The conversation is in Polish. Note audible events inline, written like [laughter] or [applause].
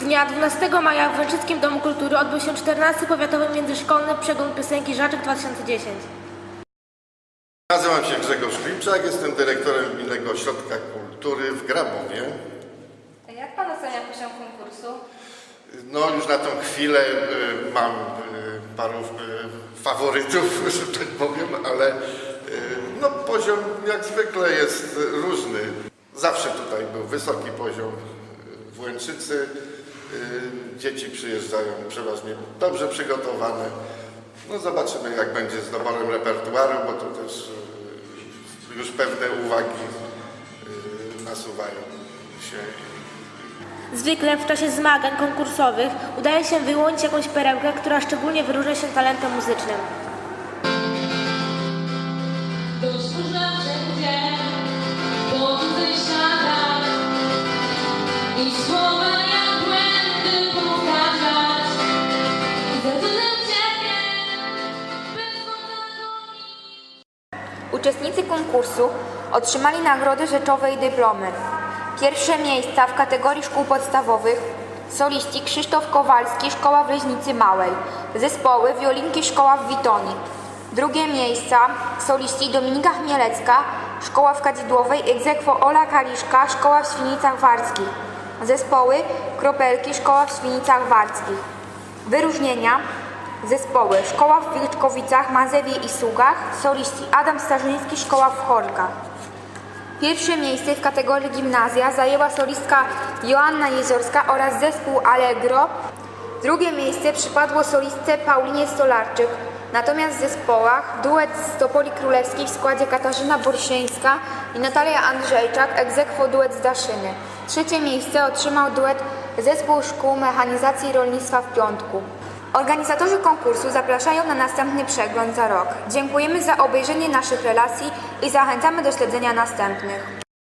Dnia 12 maja w Węczyckim Domu Kultury odbył się 14. Powiatowy Międzyszkolny Przegląd Piosenki Żaczek 2010. Nazywam się Grzegorz Klimczak, jestem dyrektorem Gminnego Ośrodka Kultury w Grabowie. Jak Pan ocenia poziom konkursu? No już na tą chwilę y, mam y, paru y, faworytów, [laughs] że tak powiem, ale y, no, poziom jak zwykle jest różny. Zawsze tutaj był wysoki poziom y, w Łęczycy. Y, Dzieci przyjeżdżają przeważnie dobrze przygotowane. No zobaczymy jak będzie z doborem repertuaru, bo tu też y, już pewne uwagi y, nasuwają się Zwykle w czasie zmagań konkursowych udaje się wyłonić jakąś perełkę, która szczególnie wyróżnia się talentem muzycznym. Wszędzie, bo tutaj siada i słowa Uczestnicy konkursu otrzymali nagrody rzeczowe i dyplomy. Pierwsze miejsca w kategorii szkół podstawowych soliści Krzysztof Kowalski, Szkoła w Leźnicy Małej, zespoły Wiolinki Szkoła w Witoni. Drugie miejsca soliści Dominika Chmielecka, Szkoła w Kadzidłowej, egzekwo Ola Kaliszka, Szkoła w Świnicach Warckich. Zespoły Kropelki, Szkoła w Świnicach Warckich. Wyróżnienia Zespoły Szkoła w Wilczkowicach, Mazewie i Sługach, soliści Adam Starzyński, Szkoła w Chorkach. Pierwsze miejsce w kategorii gimnazja zajęła solistka Joanna Jeziorska oraz zespół Allegro. Drugie miejsce przypadło solistce Paulinie Stolarczyk. Natomiast w zespołach duet z Topoli Królewskiej w składzie Katarzyna Borsieńska i Natalia Andrzejczak, egzekwo duet z Daszyny. Trzecie miejsce otrzymał duet Zespół Szkół Mechanizacji Rolnictwa w Piątku. Organizatorzy konkursu zapraszają na następny przegląd za rok. Dziękujemy za obejrzenie naszych relacji i zachęcamy do śledzenia następnych.